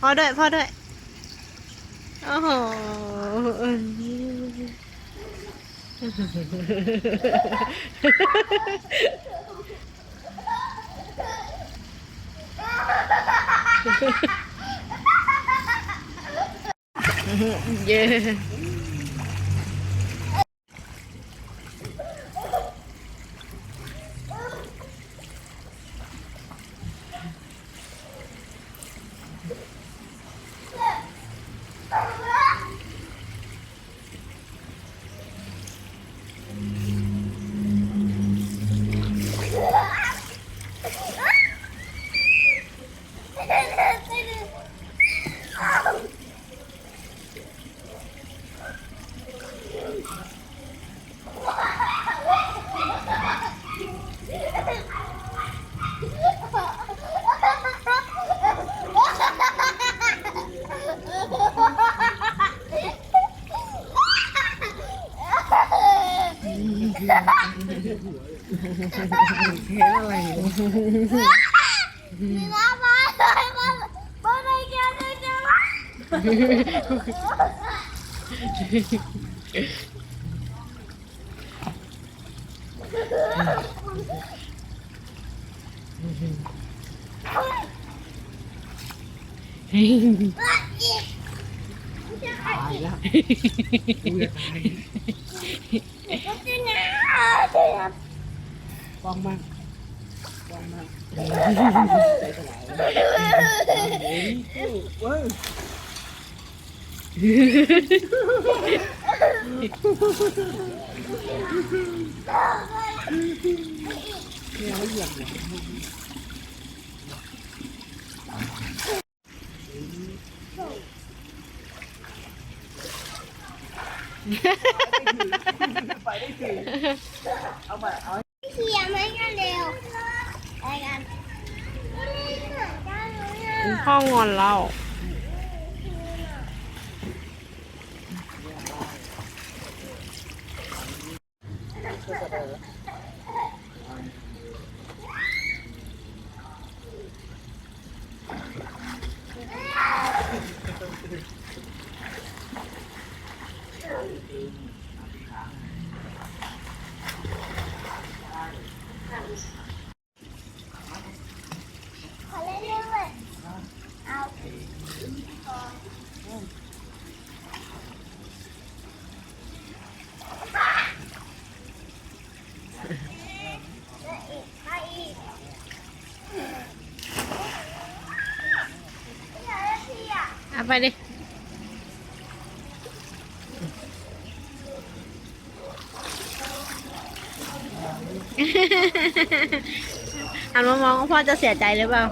พ่อด้วยพ่อด้วยโอ้โหเย้ แล้วกูจะตายฟังมากฟังมากใจสลายเฮ้ยเว้ยเนี่ยเขาเหยียบหั วไปได้ถึง เอาไปเอาเขี่ยไหมกันเร็วไปกันพ่องอนเรา ขอเล่นด้วยเอา ไปอีกอยากเล่นที่อะ เอา ไปดิหันมามองพ่อจะเสียใจหรือเปล่า